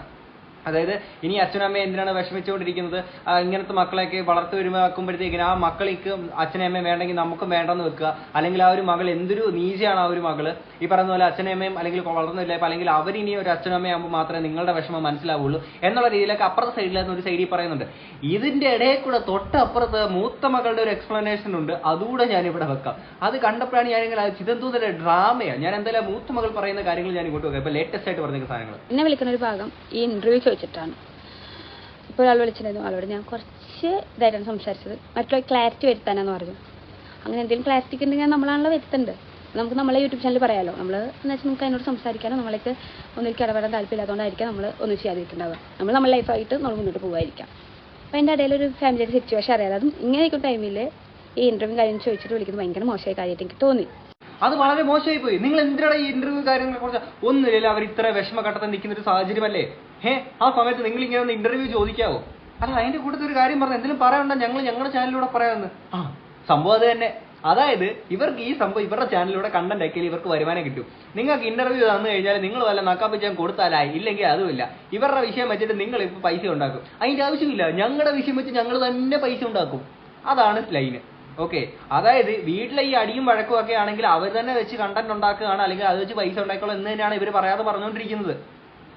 അതായത് ഇനി അച്ഛനമ്മ എന്തിനാണ് വിഷമിച്ചുകൊണ്ടിരിക്കുന്നത്? ഇങ്ങനത്തെ മക്കളെയൊക്കെ വളർത്തു വരുമ്പോഴത്തേക്കിന് ആ മക്കൾക്ക് അച്ഛനമ്മയും വേണ്ടെങ്കിൽ നമുക്കും വേണ്ടെന്ന് വെക്കുക. അല്ലെങ്കിൽ ആ ഒരു മകൾ എന്തൊരു നീചയാണ് ആ ഒരു മകൾ. ഈ പറയുന്ന പോലെ അച്ഛനമ്മയും അല്ലെങ്കിൽ വളർന്നില്ല അല്ലെങ്കിൽ അല്ലെങ്കിൽ അവരിനി ഒരു അച്ഛനമ്മയാകുമ്പോൾ മാത്രമേ നിങ്ങളുടെ വിഷമം മനസ്സിലാവുള്ളൂ എന്നുള്ള രീതിയിലൊക്കെ അപ്പുറത്തെ സൈഡിൽ ഒരു സൈഡിൽ പറയുന്നുണ്ട്. ഇതിന്റെ ഇടയിൽ കൂടെ തൊട്ടപ്പുറത്ത് മൂത്ത മകളുടെ ഒരു എക്സ്പ്ലനേഷൻ ഉണ്ട്. അതുകൂടെ ഞാൻ ഇവിടെ വെക്കാം. അത് കണ്ടപ്പോഴാണ് ഞാൻ ഇങ്ങനെ ഇതെന്തോ ഡ്രാമയാണ് ഞാൻ എന്തായാലും മൂത്ത മകൾ പറയുന്ന കാര്യങ്ങൾ ഞാൻ ഇങ്ങോട്ട് വെക്കാം. ഇപ്പൊ ലേറ്റസ്റ്റ് ആയിട്ട് പറഞ്ഞ സാധനങ്ങൾ എന്നെ വിളിക്കുന്ന ഒരു ഭാഗം ഈ ഇന്റർവ്യൂ ചോദിച്ചിട്ടാണ്. ഇപ്പോൾ ഒരാൾ വിളിച്ചിട്ടുണ്ടായിരുന്നു. ആളോട് ഞാൻ കുറച്ച് ഇതായിട്ടാണ് സംസാരിച്ചത്. മറ്റുള്ള ക്ലാരിറ്റി വരുത്താനാന്ന് പറഞ്ഞു. അങ്ങനെ എന്തെങ്കിലും ക്ലാരിറ്റി ഉണ്ടെങ്കിൽ നമ്മളാണല്ലോ വരുത്തുന്നുണ്ട് നമുക്ക് നമ്മളെ യൂട്യൂബ് ചാനൽ പറയാമല്ലോ നമ്മൾ എന്ന് വെച്ചാൽ നമുക്ക് അതിനോട് സംസാരിക്കാനോ നമ്മളേക്ക് ഒന്നിലേക്ക് ഇടപെടാൻ താല്പര്യമില്ലാത്തതുകൊണ്ടായിരിക്കാം നമ്മൾ ഒന്നും ചെയ്യാതിരിക്കുന്നുണ്ടാവുക നമ്മൾ നമ്മുടെ ലൈഫായിട്ട് നമ്മൾ മുന്നോട്ട് പോകുമായിരിക്കാം അപ്പോൾ അതിന്റെ ഇടയിൽ ഒരു ഫാമിലിയുടെ സിറ്റുവേഷൻ അറിയാതെ അതും ഇങ്ങനെയൊക്കെ ടൈമിൽ ഈ ഇന്റർവ്യൂ കാര്യം ചോദിച്ചിട്ട് വിളിക്കുന്നത് ഭയങ്കര മോശമായ കാര്യമായിട്ട് എനിക്ക് തോന്നി. അത് വളരെ മോശമായി പോയി നിങ്ങൾ എന്തിനാണ് ഈ ഇന്റർവ്യൂ കാര്യങ്ങളെ കുറിച്ച് ഒന്നുമില്ല അവർ ഇത്ര വിഷമഘട്ടത്തിൽ നിൽക്കുന്ന ഒരു സാഹചര്യമല്ലേ? ഹേ ആ സമയത്ത് നിങ്ങൾ ഇങ്ങനെ ഒന്ന് ഇന്റർവ്യൂ ചോദിക്കാവോ? അല്ല അതിന്റെ കൂട്ടത്തിൽ ഒരു കാര്യം പറഞ്ഞു എന്തെങ്കിലും പറയണ്ട ഞങ്ങൾ ഞങ്ങളുടെ ചാനലിലൂടെ പറയാമെന്ന്. ആ സംഭവം അത് തന്നെ. അതായത് ഇവർക്ക് ഈ സംഭവം ഇവരുടെ ചാനലിലൂടെ കണ്ടന്റ് ആക്കിയാൽ ഇവർക്ക് വരുമാനം കിട്ടും. നിങ്ങൾക്ക് ഇന്റർവ്യൂ തന്നു കഴിഞ്ഞാൽ നിങ്ങൾ വല്ല നക്കാപ്പിച്ചാൻ കൊടുത്താലായി ഇല്ലെങ്കിൽ അതുമില്ല ഇവരുടെ വിഷയം വെച്ചിട്ട് നിങ്ങൾ ഇപ്പൊ പൈസ ഉണ്ടാക്കും. അതിന്റെ ആവശ്യമില്ല. ഞങ്ങളുടെ വിഷയം വെച്ച് ഞങ്ങൾ തന്നെ പൈസ ഉണ്ടാക്കും. അതാണ് ലൈന്. ഓക്കെ അതായത് വീട്ടിലെ ഈ അടിയും വഴക്കും ഒക്കെ ആണെങ്കിൽ അവർ തന്നെ വെച്ച് കണ്ടന്റ് ഉണ്ടാക്കുകയാണ്. അല്ലെങ്കിൽ അത് വെച്ച് പൈസ ഉണ്ടാക്കിക്കോളൂ എന്ന് തന്നെയാണ് ഇവർ പറയാതെ പറഞ്ഞുകൊണ്ടിരിക്കുന്നത്.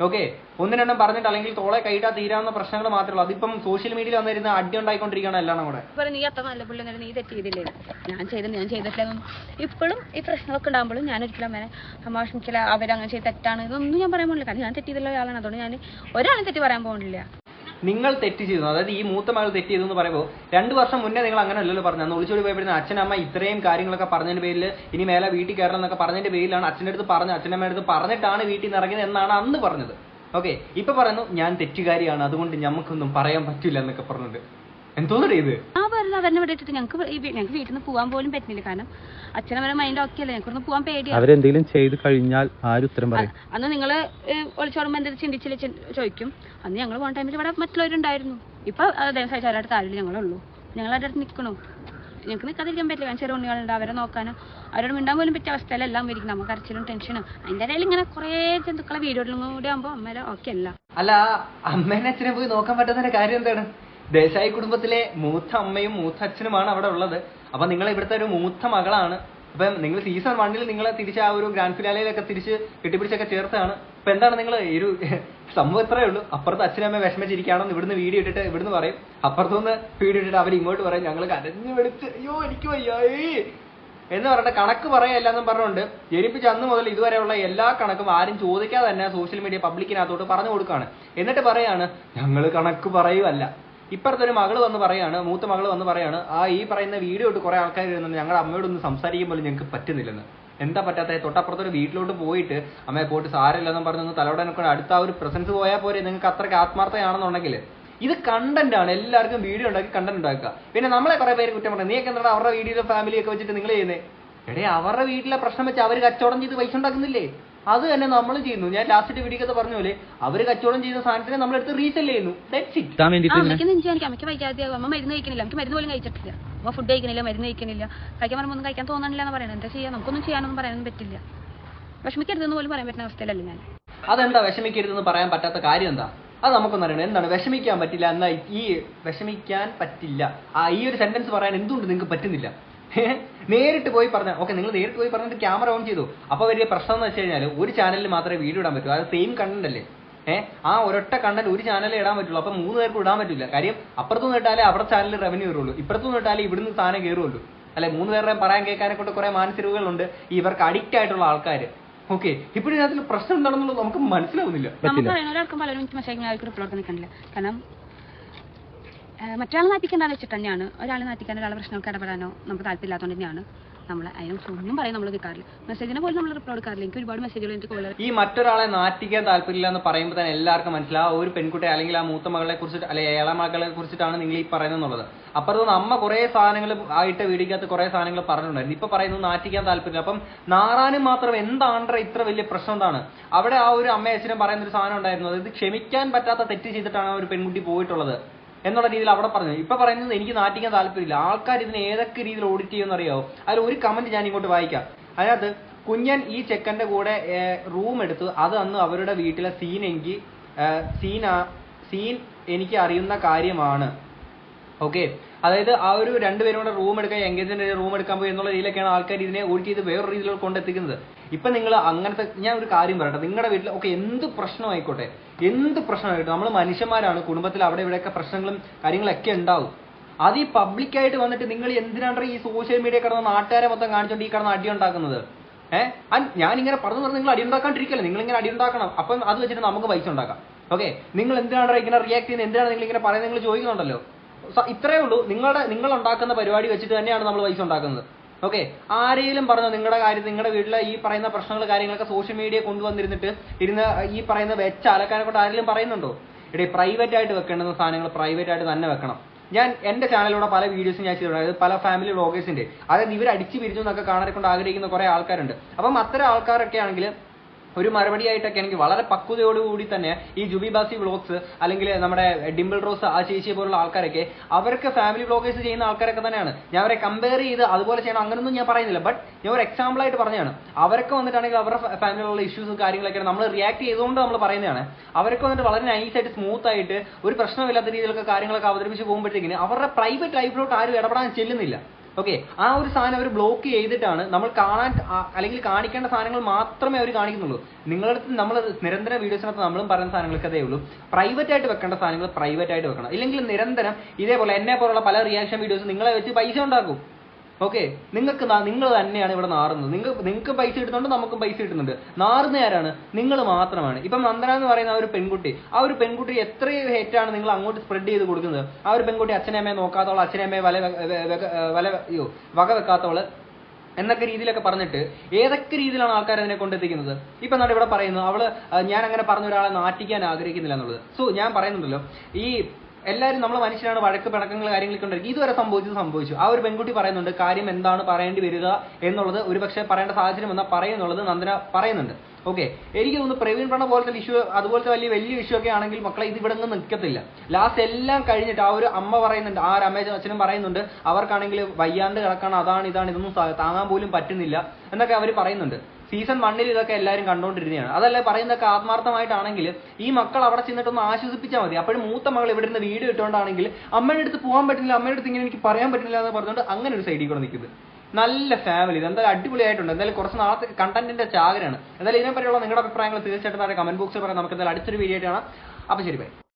ഓക്കെ ഒന്നും രണ്ടും പറഞ്ഞിട്ട് അല്ലെങ്കിൽ തോളെ കൈട്ടാ തീരാവുന്ന പ്രശ്നങ്ങൾ മാത്രമേ ഉള്ളൂ. അതിപ്പം സോഷ്യൽ മീഡിയയിൽ വന്നിരുന്ന അടി ഉണ്ടായിക്കൊണ്ടിരിക്കുകയാണ് എല്ലാം കൂടെ നീ അത്ര നല്ല പുള്ളി നീ തെറ്റ് ഞാൻ ചെയ്തില്ല ഞാൻ ചെയ്തിട്ടില്ല ഇപ്പോഴും ഈ പ്രശ്നങ്ങളൊക്കെ ഉണ്ടാകുമ്പോഴും ഞാൻ ഒരിക്കലും അമ്മേനെ അമ്മ വിഷമിച്ചില്ല അവരങ്ങനെ ചെയ്ത് തെറ്റാണ്. ഇതൊന്നും ഞാൻ പറയാൻ പോകുന്നില്ല കാരണം ഞാൻ തെറ്റ് ചെയ്തില്ല ഒരാളാണ്. അതുകൊണ്ട് ഞാൻ ഒരാളും തെറ്റി പറയാൻ പോകുന്നില്ല നിങ്ങൾ തെറ്റ് ചെയ്തു. അതായത് ഈ മൂത്ത മകൾ തെറ്റ് ചെയ്തു എന്ന് പറയുമ്പോൾ രണ്ട് വർഷം മുന്നേ നിങ്ങൾ അങ്ങനെ അല്ലല്ലോ പറഞ്ഞു അന്ന് ഒളിച്ചോടി പോയപ്പോഴും അച്ഛനമ്മ ഇത്രയും കാര്യങ്ങളൊക്കെ പറഞ്ഞതിന്റെ പേരിൽ ഇനി മേലെ വീട്ടിൽ കയറണം എന്നൊക്കെ പറഞ്ഞതിന്റെ പേരിലാണ് അച്ഛന്റെ അടുത്ത് പറഞ്ഞ് അച്ഛനമ്മയുടെ അടുത്ത് പറഞ്ഞിട്ടാണ് വീട്ടിൽ നിന്ന് ഇറങ്ങിയത് എന്നാണ് അന്ന് പറഞ്ഞത്. ഓക്കെ ഇപ്പൊ പറയുന്നു ഞാൻ തെറ്റുകാരിയാണ്. അതുകൊണ്ട് ഞമ്മക്കൊന്നും പറയാൻ പറ്റില്ല എന്നൊക്കെ പറഞ്ഞിട്ട് എന്തോന്നടേ ഇത്? പറഞ്ഞ അവരെ വിട്ടിട്ട് ഞങ്ങൾക്ക് ഞങ്ങൾക്ക് വീട്ടിൽ നിന്ന് പോകാൻ പോലും പറ്റുന്നില്ല. കാരണം അച്ഛനവരെ മൈൻഡ് ഓക്കെ അല്ലേ? ഞങ്ങൾക്ക് പോകാൻ പേടിയാണ് അവരെന്തെങ്കിലും ചെയ്ത് കഴിഞ്ഞാൽ ആരും ഉത്തരം പറയും? അന്ന് നിങ്ങൾ ഒളിച്ചോടുമ്പോൾ എന്തെങ്കിലും ചിന്തിച്ചില്ല? ചോദിക്കും. അന്ന് ഞങ്ങൾ പോകുന്ന ടൈമിൽ ഇവിടെ മറ്റുള്ളവരുണ്ടായിരുന്നു. ഇപ്പൊ സൈസ് അവരുടെ താഴെ ഞങ്ങളുള്ളൂ. ഞങ്ങൾ അവരുടെ അടുത്ത് നിൽക്കണോ ഞങ്ങൾക്ക് നിൽക്കാതിരിക്കാൻ പറ്റില്ല. കാരണം ചെറിയ ഉണ്ണികളുണ്ട്. അവരെ നോക്കാനും അവരോട് മിണ്ടാൻ പോലും പറ്റിയ അവസ്ഥയിലെല്ലാം ഇരിക്കും നമുക്ക് കരച്ചിലും ടെൻഷനും. അതിന്റെ ഇടയിൽ ഇങ്ങനെ കുറേ ജന്തുക്കളെ വീടുകളിലും കൂടി ആകുമ്പോൾ അമ്മേരെ ഓക്കെ അല്ല. അല്ല അമ്മേനെ അച്ഛനെ പോയി നോക്കാൻ പറ്റുന്നതിന്റെ കാര്യം എന്താണ്? ദേശായി കുടുംബത്തിലെ മൂത്ത അമ്മയും മൂത്ത അച്ഛനുമാണ് അവിടെ ഉള്ളത്. അപ്പൊ നിങ്ങൾ ഇവിടുത്തെ ഒരു മൂത്ത മകളാണ്. അപ്പൊ നിങ്ങൾ സീസൺ വണ്ണിൽ നിങ്ങളെ തിരിച്ച് ആ ഒരു ഗ്രാൻഡ് ഫിനാലയിലൊക്കെ തിരിച്ച് കെട്ടിപ്പിടിച്ചൊക്കെ ചേർത്താണ് ഇപ്പൊ എന്താണ് നിങ്ങൾ ഈ ഒരു <laughs> സംഭവം ഇത്രയേ ഉള്ളൂ? അപ്പുറത്ത് അച്ഛനമ്മ വിഷമിച്ചിരിക്കുകയാണെന്ന് ഇവിടുന്ന് വീഡിയോ ഇട്ടിട്ട് ഇവിടുന്ന് പറയും. അപ്പുറത്തുനിന്ന് വീഡിയോ ഇട്ടിട്ട് അവർ ഇങ്ങോട്ട് പറയും ഞങ്ങൾ കരഞ്ഞു വെടുത്ത് അയ്യോ എനിക്ക് വയ്യായി. എന്ന് പറഞ്ഞിട്ട് കണക്ക് പറയല്ല എന്നും പറഞ്ഞുകൊണ്ട് ജനിപ്പിച്ച അന്ന് മുതൽ ഇതുവരെയുള്ള എല്ലാ കണക്കും ആരും ചോദിക്കാതെ തന്നെ സോഷ്യൽ മീഡിയ പബ്ലിക്കിനകത്തോട്ട് പറഞ്ഞു കൊടുക്കുകയാണ്. എന്നിട്ട് പറയാണ് ഞങ്ങൾ കണക്ക് പറയുമല്ല ഇപ്പുറത്തെ മകൾ മകൾ വന്ന് പറയാണ് മൂത്ത മകൾ വന്ന് പറയാണ് ആ ഈ പറയുന്ന വീഡിയോ ഇട്ട് കുറെ ആൾക്കാർ ഇരുന്നുണ്ട് ഞങ്ങളുടെ അമ്മയോടൊന്ന് സംസാരിക്കാൻ പോലും ഞങ്ങൾക്ക് പറ്റുന്നില്ലെന്ന്. എന്താ പറ്റാത്ത? തൊട്ടപ്പുറത്തൊരു വീട്ടിലോട്ട് പോയിട്ട് അമ്മയെ പോയിട്ട് സാരമില്ലെന്നും പറഞ്ഞൊന്ന് തലയോടനൊക്കെ അടുത്ത ആ ഒരു പ്രസൻസ് പോയാൽ പോരെ നിങ്ങൾക്ക് അത്രയ്ക്ക് ആത്മാർത്ഥയാണെന്നുണ്ടെങ്കിൽ ഇത് കണ്ടന്റ് ആണ്. എല്ലാവർക്കും വീഡിയോ ഉണ്ടാക്കി കണ്ടന്റ് ഉണ്ടാക്കുക. പിന്നെ നമ്മളെ കുറെ പേര് കുറ്റം പറഞ്ഞു നീയൊക്കെ എന്താ അവരുടെ വീഡിയോയിലെ ഫാമിലി ഒക്കെ വെച്ചിട്ട് നിങ്ങൾ ചെയ്യുന്നത് എടേ അവരുടെ വീട്ടിലെ പ്രശ്നം വെച്ച് അവർ കച്ചവടം ചെയ്ത് പൈസ ഉണ്ടാക്കുന്നില്ലേ? അത് തന്നെ നമ്മൾ ചെയ്യുന്നു. ഞാൻ ലാസ്റ്റ് വീഡിയോ പറഞ്ഞ പോലെ അവർ കച്ചവടം ചെയ്ത സാധനത്തിനെ നമ്മളെടുത്ത് റീസെൽ ചെയ്യുന്നു. അമ്മയ്ക്ക് വൈകാതെയാകും അമ്മ മരുന്ന് കഴിക്കുന്നില്ല. അമ്മയ്ക്ക് മരുന്ന് പോലും കഴിച്ചിട്ടില്ല. അമ്മ ഫുഡ് കഴിക്കുന്നില്ല മരുന്ന് കഴിക്കുന്നില്ല. കഴിക്കാൻ പറയുമ്പോൾ ഒന്നും കഴിക്കാൻ തോന്നണില്ല എന്ന് പറയുന്നത് എന്താ ചെയ്യാം? നമുക്കൊന്നും ചെയ്യാനൊന്നും പറയാനൊന്നും പറ്റില്ല. വിഷമിക്കരുതെന്ന് പോലും പറയാൻ പറ്റുന്ന അവസ്ഥയിലല്ല ഞാൻ. അതെന്താ വിഷമിക്കരുതെന്ന് പറയാൻ പറ്റാത്ത കാര്യം എന്താ? അത് നമുക്കൊന്നും അറിയണം. എന്താണ്? വിഷമിക്കാൻ പറ്റില്ല എന്നാ ഈ വിഷമിക്കാൻ പറ്റില്ല. ആ ഈ ഒരു സെന്റൻസ് പറയാൻ എന്തുകൊണ്ട് നിങ്ങൾക്ക് പറ്റുന്നില്ല. നേരിട്ട് പോയി പറഞ്ഞാൽ ഓക്കെ നിങ്ങൾ നേരിട്ട് പോയി പറഞ്ഞിട്ട് ക്യാമറ ഓൺ ചെയ്തു. അപ്പോൾ വലിയ പ്രശ്നം എന്ന് വെച്ച് കഴിഞ്ഞാൽ ഒരു ചാനലിൽ മാത്രമേ വീഡിയോ ഇടാൻ പറ്റൂ. അത് സെയിം കണ്ടന്റ് അല്ലേ? ഏഹ് ആ ഒരൊറ്റ കണ്ടന്റ് ഒരു ചാനലിൽ ഇടാൻ പറ്റുള്ളൂ. അപ്പൊ മൂന്ന് പേർക്ക് ഇടാൻ പറ്റില്ല. കാര്യം അപ്പുറത്തുനിന്ന് ഇട്ടാലേ അവിടെ ചാനലിൽ റവന്യൂ വരുള്ളൂ. ഇപ്പുറത്തുനിന്ന് ഇട്ടാലേ ഇവിടുന്ന് സാധനം കയറുള്ളൂ അല്ലെ മൂന്ന് പേരുടെ പറയാൻ കേൾക്കാനെ കൊണ്ട് കുറെ മാനസികളുണ്ട് ഇവർക്ക് അഡിക്റ്റ് ആയിട്ടുള്ള ആൾക്കാർ ഓക്കെ ഇപ്പോഴും ഇതിനകത്ത് പ്രശ്നം എന്താണെന്നുള്ളത് നമുക്ക് മനസ്സിലാവുന്നില്ല. നമുക്ക് മറ്റൊരാളെ നാട്ടിക്കേണ്ടെന്ന് വെച്ചിട്ട് തന്നെയാണ്. ഒരാൾ നാട്ടിക്കാൻ ഒരാളെ പ്രശ്നമൊക്കെ ഇടപെടാനോ നമുക്ക് താല്പര്യമില്ലാത്തതുകൊണ്ട് തന്നെയാണ് നമ്മൾ അതിനെക്കുറിച്ച് ഒന്നും പറയാൻ നമ്മൾ നിൽക്കാറില്ല മെസ്സേജിനെ പോലും നമ്മൾ റിപ്ലൈ കൊടുക്കാറില്ല. എനിക്ക് ഒരുപാട് മെസ്സേജുകൾ എനിക്ക് കോളുകൾ ഈ മറ്റൊരാളെ നാറ്റിക്കാൻ താല്പര്യമില്ല എന്ന് പറയുമ്പോൾ തന്നെ എല്ലാവർക്കും മനസ്സിലാവും. ഒരു പെൺകുട്ടി അല്ലെങ്കിൽ ആ മൂത്ത മകളെ കുറിച്ചിട്ട് അല്ലെങ്കിൽ ഏഴാം മകളെ കുറിച്ചിട്ടാണ് നിങ്ങൾ ഈ പറയുന്നത് അപ്പുറത്ത് അമ്മ കുറെ സാധനങ്ങൾ ആയിട്ട് വീടിക്കകത്ത് കുറെ സാധനങ്ങൾ പറഞ്ഞിട്ടുണ്ടായിരുന്നു. ഇപ്പൊ പറയുന്നത് നാറ്റിക്കാൻ താല്പര്യമില്ല. അപ്പം നാറാനും മാത്രം എന്താണ് ഇത്ര വലിയ പ്രശ്നം എന്താണ്? അവിടെ ആ ഒരു അമ്മയച്ഛനും പറയുന്ന ഒരു സാധനം ഉണ്ടായിരുന്നു. അതായത് ക്ഷമിക്കാൻ പറ്റാത്ത തെറ്റ് ചെയ്തിട്ടാണ് ആ ഒരു പെൺകുട്ടി പോയിട്ടുള്ളത്. എന്നുള്ള രീതിയിൽ അവിടെ പറഞ്ഞു. ഇപ്പൊ പറയുന്നത് എനിക്ക് നാട്ടിക്കാൻ താല്പര്യമില്ല. ആൾക്കാർ ഇതിന് ഏതൊക്കെ രീതിയിൽ ഓഡിറ്റ് ചെയ്യുമെന്ന് അറിയാവോ? അതിൽ ഒരു കമന്റ് ഞാൻ ഇങ്ങോട്ട് വായിക്കാം. അതിനകത്ത് കുഞ്ഞൻ ഈ ചെക്കന്റെ കൂടെ റൂം എടുത്തു അത് അന്ന് അവരുടെ വീട്ടിലെ സീൻ എനിക്ക് സീൻ സീൻ എനിക്ക് അറിയുന്ന കാര്യമാണ്. ഓക്കെ അതായത് ആ ഒരു രണ്ടുപേരും കൂടെ റൂം എടുക്കാൻ എൻഗേജ്മെന്റ് റൂം എടുക്കാൻ പോയി എന്നുള്ള രീതിയിലൊക്കെയാണ് ആൾക്കാർ ഇതിനെ ഓഡിറ്റ് ചെയ്ത് വേറൊരു രീതിയിൽ കൊണ്ടെത്തിക്കുന്നത്. ഇപ്പൊ നിങ്ങൾ അങ്ങനത്തെ ഞാൻ ഒരു കാര്യം പറയട്ടെ. നിങ്ങളുടെ വീട്ടിൽ ഒക്കെ എന്ത് പ്രശ്നമായിക്കോട്ടെ എന്ത് പ്രശ്നമായിക്കോട്ടെ നമ്മൾ മനുഷ്യന്മാരാണ്. കുടുംബത്തിൽ അവിടെ ഇവിടെയൊക്കെ പ്രശ്നങ്ങളും കാര്യങ്ങളൊക്കെ ഉണ്ടാവും. അത് ഈ പബ്ലിക്കായിട്ട് വന്നിട്ട് നിങ്ങൾ എന്തിനാണ് ഈ സോഷ്യൽ മീഡിയ കടന്ന് നാട്ടുകാരെ മൊത്തം കാണിച്ചുകൊണ്ട് ഈ കിടന്ന് അടി ഉണ്ടാക്കുന്നത്? ഏഹ്? ഞാൻ ഇങ്ങനെ പറഞ്ഞു പറഞ്ഞു നിങ്ങൾ അടി ഉണ്ടാക്കാണ്ടിരിക്കല്ലേ? നിങ്ങൾ ഇങ്ങനെ അടി ഉണ്ടാക്കണം. അപ്പം അത് വെച്ചിട്ട് നമുക്ക് പൈസ ഉണ്ടാക്കാം. ഓക്കെ നിങ്ങൾ എന്തിനാണ് ഇങ്ങനെ റിയാക്ട് ചെയ്യുന്നത്? എന്തിനാണ് നിങ്ങൾ ഇങ്ങനെ പറയുന്നത്? നിങ്ങൾ ചോദിക്കുന്നുണ്ടല്ലോ. ഇത്രേ ഉള്ളൂ. നിങ്ങളുടെ നിങ്ങൾ ഉണ്ടാക്കുന്ന പരിപാടി വെച്ചിട്ട് തന്നെയാണ് നമ്മൾ പൈസ ഉണ്ടാക്കുന്നത്. ഓക്കെ ആരെങ്കിലും പറഞ്ഞു നിങ്ങളുടെ കാര്യം നിങ്ങളുടെ വീട്ടിലെ ഈ പറയുന്ന പ്രശ്നങ്ങൾ കാര്യങ്ങളൊക്കെ സോഷ്യൽ മീഡിയ കൊണ്ടുവന്നിരുന്നിട്ട് ഇരുന്ന് ഈ പറയുന്ന വെച്ച അലക്കാനെ കൊണ്ട് ആരെങ്കിലും പറയുന്നുണ്ടോ? ഇവിടെ പ്രൈവറ്റ് ആയിട്ട് വെക്കേണ്ടുന്ന സാധനങ്ങൾ പ്രൈവറ്റ് ആയിട്ട് തന്നെ വെക്കണം. ഞാൻ എന്റെ ചാനലിലൂടെ പല വീഡിയോസും ഞാൻ ചെയ്തിട്ടുണ്ട്. പല ഫാമിലി വ്ളോഗേഴ്സിന്റെ അതായത് ഇവർ അടിച്ചു പിരിഞ്ഞു എന്നൊക്കെ കാണാനെ കൊണ്ട് ആഗ്രഹിക്കുന്ന കുറെ ആൾക്കാരുണ്ട്. അപ്പം അത്തരം ആൾക്കാരൊക്കെ ആണെങ്കിൽ ഒരു മറുപടി ആയിട്ടൊക്കെ എനിക്ക് വളരെ പക്വതയോടുകൂടി തന്നെ ഈ ജുബി ബാസി വ്ളോഗ്സ് അല്ലെങ്കിൽ നമ്മുടെ ഡിംപിൾ റോസ് ആ ചേച്ചിയെ പോലുള്ള ആൾക്കാരൊക്കെ അവർക്ക് ഫാമിലി വ്ളോഗേഴ്സ് ചെയ്യുന്ന ആൾക്കാരൊക്കെ തന്നെയാണ്. ഞാൻ അവരെ കമ്പയർ ചെയ്ത് അതുപോലെ ചെയ്യണം അങ്ങനൊന്നും ഞാൻ പറയുന്നില്ല. ബട്ട് ഞാൻ ഒരു എക്സാമ്പിൾ ആയിട്ട് പറഞ്ഞതാണ്. അവരൊക്കെ വന്നിട്ടാണെങ്കിൽ അവരുടെ ഫാമിലിയിലുള്ള ഇഷ്യൂസും കാര്യങ്ങളൊക്കെ നമ്മൾ റിയാക്ട് ചെയ്തുകൊണ്ട് നമ്മൾ പറയുന്നതാണ്. അവരൊക്കെ വന്നിട്ട് വളരെ നൈസ് ആയിട്ട് സ്മൂത്ത് ആയിട്ട് ഒരു പ്രശ്നമില്ലാത്ത രീതിയിലൊക്കെ കാര്യങ്ങളൊക്കെ അവതരിപ്പിച്ച് പോകുമ്പോഴത്തേക്കിന് അവരുടെ പ്രൈവറ്റ് ലൈഫിലോട്ട് ആരും ഇടപെടാൻ ചെല്ലുന്നില്ല. ഓക്കെ ആ ഒരു സാധനം അവർ ബ്ലോക്ക് ചെയ്തിട്ടാണ് നമ്മൾ കാണാൻ അല്ലെങ്കിൽ കാണിക്കേണ്ട സാധനങ്ങൾ മാത്രമേ അവർ കാണിക്കുന്നുള്ളൂ. നിങ്ങളുടെ അടുത്ത് നമ്മൾ നിരന്തര വീഡിയോസിനകത്ത് നമ്മളും പറയുന്ന സാധനങ്ങൾക്കതേ ഉള്ളൂ. പ്രൈവറ്റ് ആയിട്ട് വെക്കേണ്ട സാധനങ്ങൾ പ്രൈവറ്റ് ആയിട്ട് വെക്കണം. ഇല്ലെങ്കിൽ നിരന്തരം ഇതേപോലെ എന്നെ പോലുള്ള പല റിയാക്ഷൻ വീഡിയോസ് നിങ്ങളെ വെച്ച് പൈസ ഉണ്ടാക്കും. ഓക്കെ നിങ്ങൾക്ക് നിങ്ങൾ തന്നെയാണ് ഇവിടെ നാറുന്നത്. നിങ്ങൾ നിങ്ങൾക്ക് പൈസ കിട്ടുന്നുണ്ട് നമുക്കും പൈസ കിട്ടുന്നുണ്ട്. നാറുന്ന ആരാണ്? നിങ്ങൾ മാത്രമാണ്. ഇപ്പം നന്ദന എന്ന് പറയുന്ന ആ ഒരു പെൺകുട്ടി ആ ഒരു പെൺകുട്ടി എത്ര ഹേറ്റാണ് നിങ്ങൾ അങ്ങോട്ട് സ്പ്രെഡ് ചെയ്ത് കൊടുക്കുന്നത്? ആ ഒരു പെൺകുട്ടി അച്ഛനമ്മയെ നോക്കാത്തവൾ അച്ഛനമ്മയെ വല വല അയ്യോ വക വെക്കാത്തവൾ എന്നൊക്കെ രീതിയിലൊക്കെ പറഞ്ഞിട്ട് ഏതൊക്കെ രീതിയിലാണ് ആൾക്കാർ അതിനെ കൊണ്ടെത്തിക്കുന്നത്? ഇപ്പൊ എന്നാണ് ഇവിടെ പറയുന്നത് അവൾ ഞാൻ അങ്ങനെ പറഞ്ഞ ഒരാളെ നാട്ടിക്കാൻ ആഗ്രഹിക്കുന്നില്ല എന്നുള്ളത്. സോ ഞാൻ പറയുന്നുണ്ടല്ലോ ഈ എല്ലാവരും നമ്മൾ മനുഷ്യരാണ് വഴക്ക് പിണക്കങ്ങൾ കാര്യങ്ങളൊക്കെ ഉണ്ടായിരിക്കും. ഇതുവരെ സംഭവിച്ചത് സംഭവിച്ചു. ആ ഒരു പെൺകുട്ടി പറയുന്നുണ്ട് കാര്യം എന്താണ് പറയേണ്ടി വരിക എന്നുള്ളത് ഒരുപക്ഷെ പറയേണ്ട സാഹചര്യം എന്നാൽ പറയുന്നുള്ളത് നന്ദന പറയുന്നുണ്ട്. ഓക്കെ എനിക്ക് തോന്നുന്നു പ്രവീൺ പ്രണ പോലത്തെ ഇഷ്യൂ അതുപോലത്തെ വലിയ വലിയ ഇഷ്യൂ ഒക്കെ ആണെങ്കിൽ മക്കളെ ഇത് ഇവിടെ നിന്ന് നിൽക്കത്തില്ല. ലാസ്റ്റ് എല്ലാം കഴിഞ്ഞിട്ട് ആ ഒരു അമ്മ പറയുന്നുണ്ട് ആ അമ്മയും അച്ഛനും പറയുന്നുണ്ട് അവർക്കാണെങ്കിൽ വയ്യാണ്ട് കിടക്കണം അതാണ് ഇതാണ് ഇതൊന്നും താങ്ങാൻ പോലും പറ്റുന്നില്ല എന്നൊക്കെ അവർ പറയുന്നുണ്ട്. സീസൺ വണ്ണിൽ ഇതൊക്കെ എല്ലാവരും കണ്ടുകൊണ്ടിരുന്നതാണ് അതല്ലേ പറയുന്നതൊക്കെ ആത്മാർത്ഥമായിട്ടാണെങ്കിൽ ഈ മക്കൾ അവിടെ ചെന്നിട്ടൊന്ന് ആശ്വസിപ്പിച്ചാൽ മതി. അപ്പോഴും മൂത്ത മകൾ ഇവിടെ നിന്ന് വീഡിയോ ഇട്ടുകൊണ്ടാണെങ്കിൽ അമ്മയുടെ അടുത്ത് പോകാൻ പറ്റില്ല അമ്മയുടെ അടുത്ത് ഇങ്ങനെ എനിക്ക് പറയാൻ പറ്റില്ല എന്ന് പറഞ്ഞുകൊണ്ട് അങ്ങനെ ഒരു സൈഡിൽ കൂടെ നിൽക്കുന്നത്. നല്ല ഫാമിലി ഇത് എന്തായാലും അടിപൊളിയായിട്ടുണ്ട്. എന്തായാലും കുറച്ച് നാളത്തെ കണ്ടന്റിന്റെ ചാകരാണ് എന്തായാലും ഇതിനെപ്പറ്റിയുള്ള നിങ്ങളുടെ അഭിപ്രായങ്ങൾ തീർച്ചയായിട്ടും കമന്റ് ബോക്സിൽ പറയാം. നമുക്ക് എന്തായാലും അടുത്തൊരു വീഡിയോ ആയിട്ട് കാണാം. അപ്പൊ ശരി ബൈ